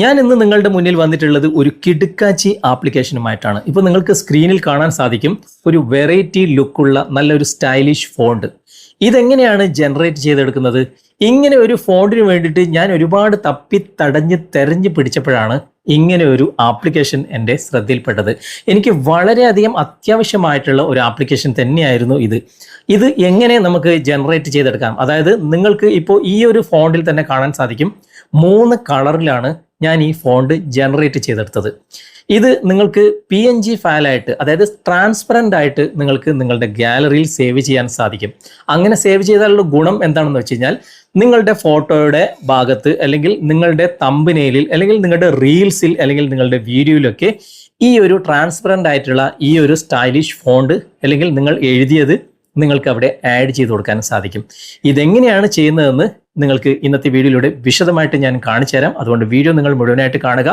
ഞാൻ ഇന്ന് നിങ്ങളുടെ മുന്നിൽ വന്നിട്ടുള്ളത് ഒരു കിടുക്കാച്ചി ആപ്ലിക്കേഷനുമായിട്ടാണ്. ഇപ്പോൾ നിങ്ങൾക്ക് സ്ക്രീനിൽ കാണാൻ സാധിക്കും ഒരു വെറൈറ്റി ലുക്കുള്ള നല്ലൊരു സ്റ്റൈലിഷ് ഫോണ്ട് ഇതെങ്ങനെയാണ് ജനറേറ്റ് ചെയ്തെടുക്കുന്നത്? ഇങ്ങനെ ഒരു ഫോണ്ടിന് വേണ്ടിയിട്ട് ഞാൻ ഒരുപാട് തപ്പി തടഞ്ഞ് തെരഞ്ഞു പിടിച്ചപ്പോഴാണ് ഇങ്ങനെ ഒരു ആപ്ലിക്കേഷൻ എന്റെ ശ്രദ്ധയിൽപ്പെട്ടത്. എനിക്ക് വളരെയധികം അത്യാവശ്യമായിട്ടുള്ള ഒരു ആപ്ലിക്കേഷൻ തന്നെയായിരുന്നു ഇത്. ഇത് എങ്ങനെ നമുക്ക് ജനറേറ്റ് ചെയ്തെടുക്കാം? അതായത് നിങ്ങൾക്ക് ഇപ്പോൾ ഈ ഒരു ഫോണ്ടിൽ തന്നെ കാണാൻ സാധിക്കും. മൂന്ന് കളറിലാണ് ഞാൻ ഈ ഫോണ്ട് ജനറേറ്റ് ചെയ്തെടുത്തത്. ഇത് നിങ്ങൾക്ക് പി എൻ ജി ഫയലായിട്ട് അതായത് ട്രാൻസ്പെറന്റ് ആയിട്ട് നിങ്ങൾക്ക് നിങ്ങളുടെ ഗാലറിയിൽ സേവ് ചെയ്യാൻ സാധിക്കും. അങ്ങനെ സേവ് ചെയ്താലുള്ള ഗുണം എന്താണെന്ന് വെച്ച് കഴിഞ്ഞാൽ നിങ്ങളുടെ ഫോട്ടോയുടെ ഭാഗത്ത് അല്ലെങ്കിൽ നിങ്ങളുടെ തമ്പനയിലിൽ അല്ലെങ്കിൽ നിങ്ങളുടെ റീൽസിൽ അല്ലെങ്കിൽ നിങ്ങളുടെ വീഡിയോയിലൊക്കെ ഈ ഒരു ട്രാൻസ്പെറന്റ് ആയിട്ടുള്ള ഈ ഒരു സ്റ്റൈലിഷ് ഫോണ്ട് അല്ലെങ്കിൽ നിങ്ങൾ എഴുതിയത് നിങ്ങൾക്ക് അവിടെ ആഡ് ചെയ്ത് കൊടുക്കാൻ സാധിക്കും. ഇതെങ്ങനെയാണ് ചെയ്യുന്നതെന്ന് നിങ്ങൾക്ക് ഇന്നത്തെ വീഡിയോയിലൂടെ വിശദമായിട്ട് ഞാൻ കാണിച്ചു തരാം. അതുകൊണ്ട് വീഡിയോ നിങ്ങൾ മുഴുവനായിട്ട് കാണുക.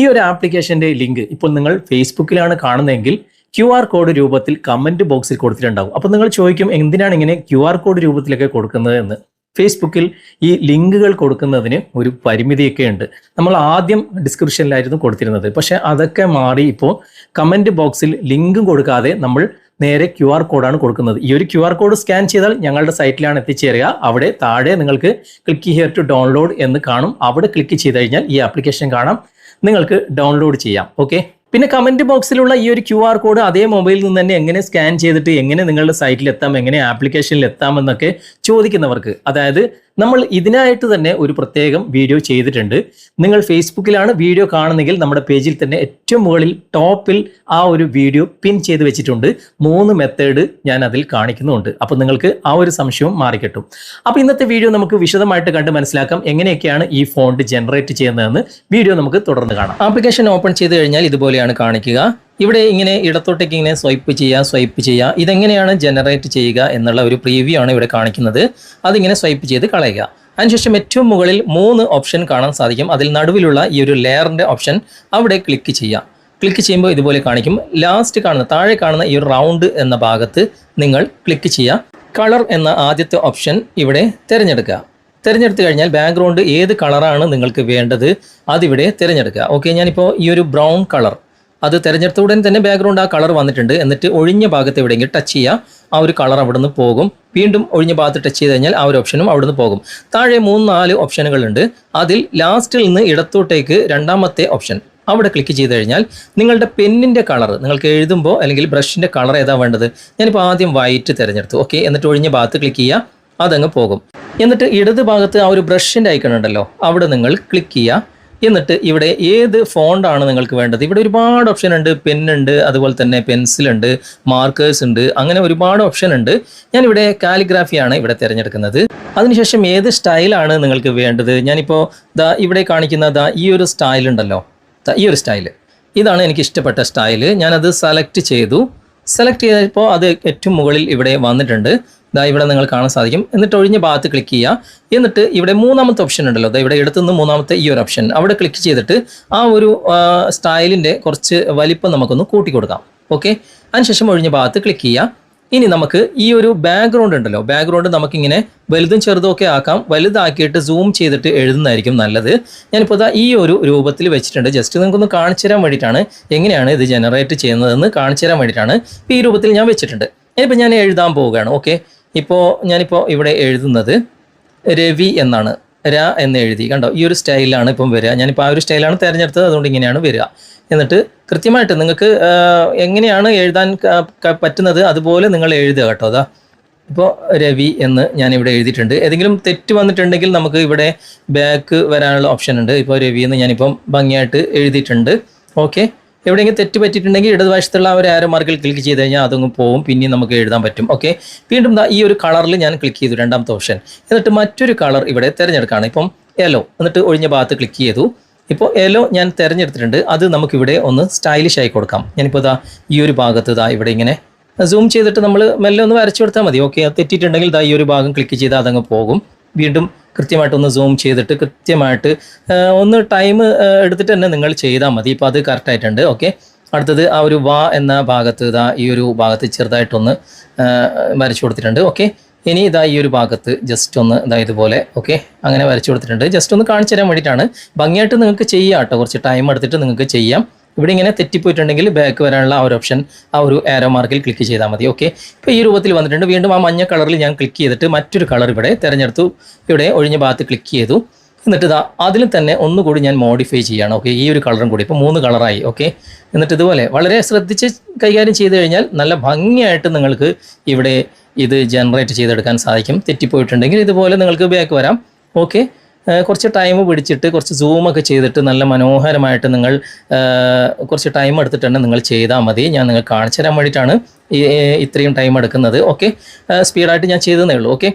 ഈ ഒരു ആപ്ലിക്കേഷന്റെ ലിങ്ക് ഇപ്പോൾ നിങ്ങൾ ഫേസ്ബുക്കിലാണ് കാണുന്നതെങ്കിൽ ക്യു ആർ കോഡ് രൂപത്തിൽ കമന്റ് ബോക്സിൽ കൊടുത്തിട്ടുണ്ടാവും അപ്പോൾ നിങ്ങൾ ചോദിക്കും എന്തിനാണ് ഇങ്ങനെ ക്യു ആർ കോഡ് രൂപത്തിലൊക്കെ കൊടുക്കുന്നത് എന്ന്. ഫേസ്ബുക്കിൽ ഈ ലിങ്കുകൾ കൊടുക്കുന്നതിന് ഒരു പരിമിതിയൊക്കെ ഉണ്ട് നമ്മൾ ആദ്യം ഡിസ്ക്രിപ്ഷനിലായിരുന്നു കൊടുത്തിരുന്നത്. പക്ഷെ അതൊക്കെ മാറി ഇപ്പോൾ കമന്റ് ബോക്സിൽ ലിങ്കും കൊടുക്കാതെ നമ്മൾ നേരെ ക്യു ആർ കോഡാണ് കൊടുക്കുന്നത്. ഈ ഒരു ക്യു ആർ കോഡ് സ്കാൻ ചെയ്താൽ ഞങ്ങളുടെ സൈറ്റിലാണ് എത്തിച്ചേരുക. അവിടെ താഴെ നിങ്ങൾക്ക് ക്ലിക്ക് ഹിയർ ടു ഡൗൺലോഡ് എന്ന് കാണും. അവിടെ ക്ലിക്ക് ചെയ്ത് കഴിഞ്ഞാൽ ഈ ആപ്ലിക്കേഷൻ കാണാം. നിങ്ങൾക്ക് ഡൗൺലോഡ് ചെയ്യാം. ഓക്കെ പിന്നെ കമന്റ് ബോക്സിലുള്ള ഈ ഒരു ക്യു ആർ കോഡ് അതേ മൊബൈലിൽ നിന്ന് തന്നെ എങ്ങനെ സ്കാൻ ചെയ്തിട്ട് എങ്ങനെ നിങ്ങളുടെ സൈറ്റിൽ എത്താം എങ്ങനെ ആപ്ലിക്കേഷനിൽ എത്താമെന്നൊക്കെ ചോദിക്കുന്നവർക്ക്. അതായത് നമ്മൾ ഇതിനായിട്ട് തന്നെ ഒരു പ്രത്യേകം വീഡിയോ ചെയ്തിട്ടുണ്ട്. നിങ്ങൾ ഫേസ്ബുക്കിലാണ് വീഡിയോ കാണുന്നെങ്കിൽ നമ്മുടെ പേജിൽ തന്നെ ഏറ്റവും മുകളിൽ ടോപ്പിൽ ആ ഒരു വീഡിയോ പിൻ ചെയ്ത് വെച്ചിട്ടുണ്ട്. മൂന്ന് മെത്തേഡ് ഞാൻ അതിൽ കാണിക്കുന്നുണ്ട്. അപ്പോൾ നിങ്ങൾക്ക് ആ ഒരു സംശയവും മാറിക്കിട്ടും. അപ്പോൾ ഇന്നത്തെ വീഡിയോ നമുക്ക് വിശദമായിട്ട് കണ്ട് മനസ്സിലാക്കാം എങ്ങനെയൊക്കെയാണ് ഈ ഫോണ്ട് ജനറേറ്റ് ചെയ്യുന്നതെന്ന് വീഡിയോ നമുക്ക് തുടർന്ന് കാണാം. ആപ്ലിക്കേഷൻ ഓപ്പൺ ചെയ്ത് കഴിഞ്ഞാൽ ഇതുപോലെയാണ് കാണിക്കുക. ഇവിടെ ഇങ്ങനെ ഇടത്തോട്ടേക്ക് ഇങ്ങനെ സ്വൈപ്പ് ചെയ്യുക സ്വൈപ്പ് ചെയ്യുക. ഇതെങ്ങനെയാണ് ജനറേറ്റ് ചെയ്യുക എന്നുള്ള ഒരു പ്രീവ്യൂ ആണ് ഇവിടെ കാണിക്കുന്നത്. അതിങ്ങനെ സ്വൈപ്പ് ചെയ്ത് കളയുക. അതിനുശേഷം ഏറ്റവും മുകളിൽ മൂന്ന് ഓപ്ഷൻ കാണാൻ സാധിക്കും. അതിൽ നടുവിലുള്ള ഈ ഒരു ലെയറിന്റെ ഓപ്ഷൻ അവിടെ ക്ലിക്ക് ചെയ്യുക. ക്ലിക്ക് ചെയ്യുമ്പോൾ ഇതുപോലെ കാണിക്കും. ലാസ്റ്റ് കാണുന്ന താഴെ കാണുന്ന ഈ ഒരു റൗണ്ട് എന്ന ഭാഗത്ത് നിങ്ങൾ ക്ലിക്ക് ചെയ്യുക. കളർ എന്ന ആദ്യത്തെ ഓപ്ഷൻ ഇവിടെ തിരഞ്ഞെടുക്കുക. തിരഞ്ഞെടുത്ത് കഴിഞ്ഞാൽ ബാക്ക്ഗ്രൗണ്ട് ഏത് കളറാണ് നിങ്ങൾക്ക് വേണ്ടത് അതിവിടെ തിരഞ്ഞെടുക്കുക. ഓക്കെ ഞാനിപ്പോൾ ഈ ഒരു ബ്രൗൺ കളർ അത് തിരഞ്ഞെടുത്ത ഉടൻ തന്നെ ബാക്ക്ഗ്രൗണ്ട് ആ കളർ വന്നിട്ടുണ്ട്. എന്നിട്ട് ഒഴിഞ്ഞ ഭാഗത്ത് എവിടെയെങ്കിലും ടച്ച് ചെയ്യുക ആ ഒരു കളർ അവിടെ നിന്ന് പോകും. വീണ്ടും ഒഴിഞ്ഞ ഭാഗത്ത് ടച്ച് ചെയ്ത് കഴിഞ്ഞാൽ ആ ഒരു ഓപ്ഷനും അവിടെ നിന്ന് പോകും. താഴെ മൂന്ന് നാല് ഓപ്ഷനുകളുണ്ട് അതിൽ ലാസ്റ്റിൽ നിന്ന് ഇടത്തോട്ടേക്ക് രണ്ടാമത്തെ ഓപ്ഷൻ അവിടെ ക്ലിക്ക് ചെയ്ത് കഴിഞ്ഞാൽ നിങ്ങളുടെ പെന്നിന്റെ കളർ നിങ്ങൾക്ക് എഴുതുമ്പോൾ അല്ലെങ്കിൽ ബ്രഷിന്റെ കളർ ഏതാ വേണ്ടത്? ഞാനിപ്പോൾ ആദ്യം വൈറ്റ് തിരഞ്ഞെടുത്തു. ഓക്കെ എന്നിട്ട് ഒഴിഞ്ഞ ഭാഗത്ത് ക്ലിക്ക് ചെയ്യുക അതങ്ങ് പോകും. എന്നിട്ട് ഇടത് ഭാഗത്ത് ആ ഒരു ബ്രഷിന്റെ ഐക്കൺ ഉണ്ടല്ലോ. അവിടെ നിങ്ങൾ ക്ലിക്ക് ചെയ്യുക എന്നിട്ട് ഇവിടെ ഏത് ഫോണ്ടാണ് നിങ്ങൾക്ക് വേണ്ടത്? ഇവിടെ ഒരുപാട് ഓപ്ഷൻ ഉണ്ട്. പെൻ ഉണ്ട് അതുപോലെ തന്നെ പെൻസിൽ ഉണ്ട് മാർക്കേഴ്സ് ഉണ്ട് അങ്ങനെ ഒരുപാട് ഓപ്ഷൻ ഉണ്ട്. ഞാൻ ഞാനിവിടെ കാലിഗ്രാഫിയാണ് ഇവിടെ തിരഞ്ഞെടുക്കുന്നത്. അതിനുശേഷം ഏത് സ്റ്റൈലാണ് നിങ്ങൾക്ക് വേണ്ടത്? ഞാനിപ്പോൾ ദാ ഇവിടെ കാണിക്കുന്ന ദാ ഈ ഒരു സ്റ്റൈൽ ഉണ്ടല്ലോ. ഈ ഒരു സ്റ്റൈൽ ഇതാണ് എനിക്ക് ഇഷ്ടപ്പെട്ട സ്റ്റൈൽ ഞാനത് സെലക്ട് ചെയ്തു. സെലക്ട് ചെയ്തപ്പോൾ അത് ഏറ്റവും മുകളിൽ ഇവിടെ വന്നിട്ടുണ്ട്. ദാ ഇവിടെ നിങ്ങൾ കാണാൻ സാധിക്കും. എന്നിട്ട് ഒഴിഞ്ഞ ഭാഗത്ത് ക്ലിക്ക് ചെയ്യുക. എന്നിട്ട് ഇവിടെ മൂന്നാമത്തെ ഓപ്ഷൻ ഉണ്ടല്ലോ. ഇവിടെ എടുത്തുനിന്ന് മൂന്നാമത്തെ ഈ ഒരു ഓപ്ഷൻ അവിടെ ക്ലിക്ക് ചെയ്തിട്ട് ആ ഒരു സ്റ്റൈലിന്റെ കുറച്ച് വലിപ്പം നമുക്കൊന്ന് കൂട്ടി കൊടുക്കാം. ഓക്കെ അതിനുശേഷം ഒഴിഞ്ഞ ഭാഗത്ത് ക്ലിക്ക് ചെയ്യുക. ഇനി നമുക്ക് ഈ ഒരു ബാക്ക്ഗ്രൗണ്ട് ഉണ്ടല്ലോ. ബാക്ക്ഗ്രൗണ്ട് നമുക്കിങ്ങനെ വലുതും ചെറുതും ഒക്കെ ആക്കാം. വലുതാക്കിയിട്ട് സൂം ചെയ്തിട്ട് എഴുതുന്നതായിരിക്കും നല്ലത്. ഞാനിപ്പോൾ ഇതാ ഈ ഒരു രൂപത്തിൽ വെച്ചിട്ടുണ്ട്. ജസ്റ്റ് നിങ്ങൾക്കൊന്ന് കാണിച്ചു തരാൻ വേണ്ടിയിട്ടാണ് എങ്ങനെയാണ് ഇത് ജനറേറ്റ് ചെയ്യുന്നതെന്ന് കാണിച്ചു തരാൻ വേണ്ടിയിട്ടാണ് ഈ രൂപത്തിൽ ഞാൻ വെച്ചിട്ടുണ്ട്. ഇനിയിപ്പോൾ ഞാൻ എഴുതാൻ പോവുകയാണ്. ഓക്കെ ഇപ്പോൾ ഞാനിപ്പോൾ ഇവിടെ എഴുതുന്നത് രവി എന്നാണ്. ര എന്ന് എഴുതി. കണ്ടോ? ഈ ഒരു സ്റ്റൈലാണ് ഇപ്പം വരിക. ഞാനിപ്പോൾ ആ ഒരു സ്റ്റൈലാണ് തിരഞ്ഞെടുത്തത്. അതുകൊണ്ട് ഇങ്ങനെയാണ് വരിക. എന്നിട്ട് കൃത്യമായിട്ട് നിങ്ങൾക്ക് എങ്ങനെയാണ് എഴുതാൻ പറ്റുന്നത് അതുപോലെ നിങ്ങൾ എഴുതുക കേട്ടോ. അതാ. ഇപ്പോൾ രവി എന്ന് ഞാൻ ഇവിടെ എഴുതിയിട്ടുണ്ട്. ഏതെങ്കിലും തെറ്റ് വന്നിട്ടുണ്ടെങ്കിൽ നമുക്ക് ഇവിടെ ബാക്ക് വരാനുള്ള ഓപ്ഷൻ ഉണ്ട്. ഇപ്പോൾ രവി എന്ന് ഞാനിപ്പം ഭംഗിയായിട്ട് എഴുതിയിട്ടുണ്ട്. ഓക്കെ എവിടെയെങ്കിലും തെറ്റ് പറ്റിയിട്ടുണ്ടെങ്കിൽ ഇടതുവശത്തുള്ള ഒരു ആരോ മാർക്കിൽ ക്ലിക്ക് ചെയ്ത് കഴിഞ്ഞാൽ അതങ്ങ് പോവും. പിന്നെ നമുക്ക് എഴുതാൻ പറ്റും. ഓക്കെ വീണ്ടും ഈ ഒരു കളറിൽ ഞാൻ ക്ലിക്ക് ചെയ്തു രണ്ടാമത്തെ ഓപ്ഷൻ എന്നിട്ട് മറ്റൊരു കളർ ഇവിടെ തിരഞ്ഞെടുക്കുകയാണ്. ഇപ്പം യെല്ലോ എന്നിട്ട് ഒഴിഞ്ഞ ഭാഗത്ത് ക്ലിക്ക് ചെയ്തു. ഇപ്പോൾ യെല്ലോ ഞാൻ തിരഞ്ഞെടുത്തിട്ടുണ്ട്. അത് നമുക്കിവിടെ ഒന്ന് സ്റ്റൈലിഷ് ആയി കൊടുക്കാം. ഞാനിപ്പോൾ ഇതാ ഈ ഒരു ഭാഗത്ത് ഇതാ ഇവിടെ ഇങ്ങനെ സൂം ചെയ്തിട്ട് നമ്മൾ മെല്ലെ ഒന്ന് വരച്ചു കൊടുത്താൽ മതി. ഓക്കെ തെറ്റിയിട്ടുണ്ടെങ്കിൽ ഇതാ ഈ ഒരു ഭാഗം ക്ലിക്ക് ചെയ്താൽ അതങ്ങ് പോകും. വീണ്ടും കൃത്യമായിട്ടൊന്ന് സൂം ചെയ്തിട്ട് കൃത്യമായിട്ട് ഒന്ന് ടൈം എടുത്തിട്ട് തന്നെ നിങ്ങൾ ചെയ്താൽ മതി. ഇപ്പോൾ അത് കറക്റ്റായിട്ടുണ്ട് ഓക്കെ അടുത്തത് ആ ഒരു വാ എന്ന ഭാഗത്ത് ഇതാ ഈ ഒരു ഭാഗത്ത് ചെറുതായിട്ടൊന്ന് വരച്ചു കൊടുത്തിട്ടുണ്ട്. ഓക്കെ ഇനി ഇതാ ഈ ഒരു ഭാഗത്ത് ജസ്റ്റ് ഒന്ന് ഇതാ ഇതുപോലെ. ഓക്കെ അങ്ങനെ വരച്ചു കൊടുത്തിട്ടുണ്ട്. ജസ്റ്റ് ഒന്ന് കാണിച്ചു തരാൻ വേണ്ടിയിട്ടാണ്. ഭംഗിയായിട്ട് നിങ്ങൾക്ക് ചെയ്യാം കേട്ടോ. കുറച്ച് ടൈം എടുത്തിട്ട് നിങ്ങൾക്ക് ചെയ്യാം. ഇവിടെ ഇങ്ങനെ തെറ്റിപ്പോയിട്ടുണ്ടെങ്കിൽ ബാക്ക് വരാനുള്ള ആ ഒരു ഓപ്ഷൻ ആ ഒരു ആരോ മാർക്കിൽ ക്ലിക്ക് ചെയ്താൽ മതി. ഓക്കെ ഇപ്പോൾ ഈ രൂപത്തിൽ വന്നിട്ടുണ്ട്. വീണ്ടും ആ മഞ്ഞ കളറിൽ ഞാൻ ക്ലിക്ക് ചെയ്തിട്ട് മറ്റൊരു കളർ ഇവിടെ തിരഞ്ഞെടുത്തു. ഇവിടെ ഒഴിഞ്ഞ ഭാഗത്ത് ക്ലിക്ക് ചെയ്തു. എന്നിട്ട് ഇതാ അതിൽ തന്നെ ഒന്നുകൂടി ഞാൻ മോഡിഫൈ ചെയ്യാണ്. ഓക്കെ ഈ ഒരു കളറും കൂടി. ഇപ്പോൾ മൂന്ന് കളറായി ഓക്കെ എന്നിട്ട് ഇതുപോലെ വളരെ ശ്രദ്ധിച്ച് കൈകാര്യം ചെയ്ത് കഴിഞ്ഞാൽ നല്ല ഭംഗിയായിട്ട് നിങ്ങൾക്ക് ഇവിടെ ഇത് ജനറേറ്റ് ചെയ്തെടുക്കാൻ സാധിക്കും. തെറ്റിപ്പോയിട്ടുണ്ടെങ്കിൽ ഇതുപോലെ നിങ്ങൾക്ക് ബാക്ക് വരാം. ഓക്കെ കുറച്ച് ടൈം പിടിച്ചിട്ട് കുറച്ച് സൂമൊക്കെ ചെയ്തിട്ട് നല്ല മനോഹരമായിട്ട് നിങ്ങൾ കുറച്ച് ടൈം എടുത്തിട്ടുണ്ട് നിങ്ങൾ ചെയ്താൽ മതി. ഞാൻ നിങ്ങൾ കാണിച്ചു തരാൻ വേണ്ടിയിട്ടാണ് ഇത്രയും ടൈം എടുക്കുന്നത്. ഓക്കെ സ്പീഡായിട്ട് ഞാൻ ചെയ്തതേ ഉള്ളൂ. ഓക്കെ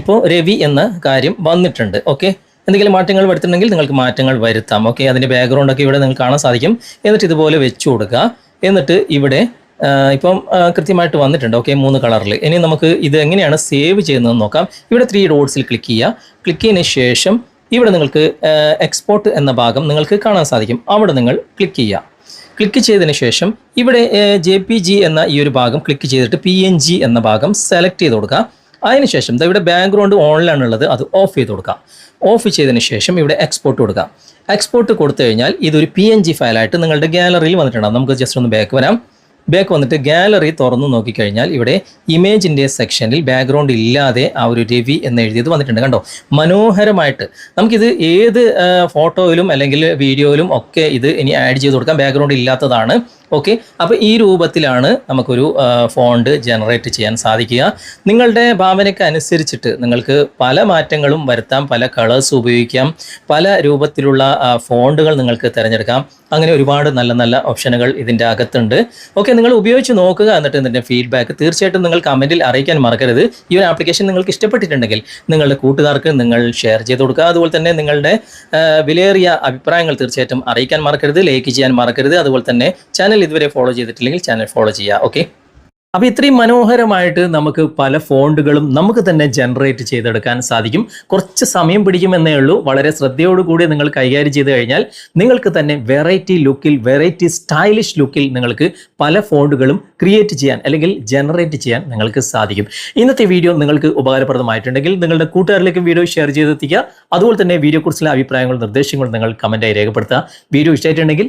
ഇപ്പോൾ രവി എന്ന കാര്യം വന്നിട്ടുണ്ട്. ഓക്കെ എന്തെങ്കിലും മാറ്റങ്ങൾ വരുത്തുന്നുണ്ടെങ്കിൽ നിങ്ങൾക്ക് മാറ്റങ്ങൾ വരുത്താം. ഓക്കെ അതിന്റെ ബാക്ക്ഗ്രൗണ്ടൊക്കെ ഇവിടെ നിങ്ങൾക്ക് കാണാൻ സാധിക്കും. എന്നിട്ട് ഇതുപോലെ വെച്ചു കൊടുക്കുക. എന്നിട്ട് ഇവിടെ ഇപ്പം കൃത്യമായിട്ട് വന്നിട്ടുണ്ട്. ഓക്കെ മൂന്ന് കളറിൽ. ഇനി നമുക്ക് ഇത് എങ്ങനെയാണ് സേവ് ചെയ്യുന്നതെന്ന് നോക്കാം. ഇവിടെ ത്രീ ഡോട്ട്സിൽ ക്ലിക്ക് ചെയ്യുക. ക്ലിക്ക് ചെയ്തതിന് ശേഷം ഇവിടെ നിങ്ങൾക്ക് എക്സ്പോർട്ട് എന്ന ഭാഗം നിങ്ങൾക്ക് കാണാൻ സാധിക്കും. അവിടെ നിങ്ങൾ ക്ലിക്ക് ചെയ്യുക. ക്ലിക്ക് ചെയ്തതിന് ശേഷം ഇവിടെ ജെ പി ജി എന്ന ഈ ഒരു ഭാഗം ക്ലിക്ക് ചെയ്തിട്ട് പി എൻ ജി എന്ന ഭാഗം സെലക്ട് ചെയ്ത് കൊടുക്കുക. അതിനുശേഷം ഇവിടെ ബാക്ക്ഗ്രൗണ്ട് ഓണിലാണുള്ളത് അത് ഓഫ് ചെയ്ത് കൊടുക്കുക. ഓഫ് ചെയ്തതിന് ശേഷം ഇവിടെ എക്സ്പോർട്ട് കൊടുക്കുക. എക്സ്പോർട്ട് കൊടുത്തു കഴിഞ്ഞാൽ ഇതൊരു പി എൻ ജി ഫയലായിട്ട് നിങ്ങളുടെ ഗാലറിയിൽ വന്നിട്ടുണ്ടാകും നമുക്ക് ജസ്റ്റ് ഒന്ന് ബാക്ക് വരാം. ബാക്ക് വന്നിട്ട് ഗാലറി തുറന്നു നോക്കിക്കഴിഞ്ഞാൽ ഇവിടെ ഇമേജിന്റെ സെക്ഷനിൽ ബാക്ക്ഗ്രൗണ്ട് ഇല്ലാതെ ആ ഒരു രവി എന്ന് എഴുതിയത് വന്നിട്ടുണ്ട്. കണ്ടോ? മനോഹരമായിട്ട്. നമുക്കിത് ഏത് ഫോട്ടോയിലും അല്ലെങ്കിൽ വീഡിയോയിലും ഒക്കെ ഇത് ഇനി ആഡ് ചെയ്ത് കൊടുക്കാം. ബാക്ക്ഗ്രൗണ്ട് ഇല്ലാത്തതാണ്. ഓക്കെ അപ്പോൾ ഈ രൂപത്തിലാണ് നമുക്കൊരു ഫോണ്ട് ജനറേറ്റ് ചെയ്യാൻ സാധിക്കുക. നിങ്ങളുടെ ഭാവനയ്ക്ക് അനുസരിച്ചിട്ട് നിങ്ങൾക്ക് പല മാറ്റങ്ങളും വരുത്താം പല കളേഴ്സ് ഉപയോഗിക്കാം പല രൂപത്തിലുള്ള ഫോണ്ടുകൾ നിങ്ങൾക്ക് തിരഞ്ഞെടുക്കാം. അങ്ങനെ ഒരുപാട് നല്ല നല്ല ഓപ്ഷനുകൾ ഇതിന്റെ അകത്തുണ്ട്. ഓക്കെ നിങ്ങൾ ഉപയോഗിച്ച് നോക്കുക എന്നിട്ട് ഇതിന്റെ ഫീഡ്ബാക്ക് തീർച്ചയായിട്ടും നിങ്ങൾ കമന്റിൽ അറിയിക്കാൻ മറക്കരുത്. ഈ ഒരു ആപ്ലിക്കേഷൻ നിങ്ങൾക്ക് ഇഷ്ടപ്പെട്ടിട്ടുണ്ടെങ്കിൽ നിങ്ങളുടെ കൂട്ടുകാർക്ക് നിങ്ങൾ ഷെയർ ചെയ്ത് കൊടുക്കുക. അതുപോലെ തന്നെ നിങ്ങളുടെ വിലയേറിയ അഭിപ്രായങ്ങൾ തീർച്ചയായിട്ടും അറിയിക്കാൻ മറക്കരുത് ലൈക്ക് ചെയ്യാൻ മറക്കരുത്. അതുപോലെ തന്നെ ചാനൽ ഇതുവരെ ഫോളോ ചെയ്തിട്ടില്ലെങ്കിൽ ചാനൽ ഫോളോ ചെയ്യുക ഓക്കെ അപ്പോൾ ഇത്രയും മനോഹരമായിട്ട് നമുക്ക് പല ഫോണ്ടുകളും നമുക്ക് തന്നെ ജനറേറ്റ് ചെയ്തെടുക്കാൻ സാധിക്കും. കുറച്ച് സമയം പിടിക്കുമെന്നേ ഉള്ളൂ. വളരെ ശ്രദ്ധയോടുകൂടി നിങ്ങൾ കൈകാര്യം ചെയ്ത് കഴിഞ്ഞാൽ നിങ്ങൾക്ക് തന്നെ വെറൈറ്റി ലുക്കിൽ വെറൈറ്റി സ്റ്റൈലിഷ് ലുക്കിൽ നിങ്ങൾക്ക് പല ഫോണ്ടുകളും ക്രിയേറ്റ് ചെയ്യാൻ അല്ലെങ്കിൽ ജനറേറ്റ് ചെയ്യാൻ നിങ്ങൾക്ക് സാധിക്കും. ഇന്നത്തെ വീഡിയോ നിങ്ങൾക്ക് ഉപകാരപ്രദമായിട്ടുണ്ടെങ്കിൽ നിങ്ങളുടെ കൂട്ടുകാരിലേക്കും വീഡിയോ ഷെയർ ചെയ്തെത്തിക്കുക. അതുപോലെ തന്നെ വീഡിയോക്കുറിച്ചുള്ള അഭിപ്രായങ്ങളും നിർദ്ദേശങ്ങളും നിങ്ങൾ കമന്റായി രേഖപ്പെടുത്തുക. വീഡിയോ ഇഷ്ടമായിട്ടുണ്ടെങ്കിൽ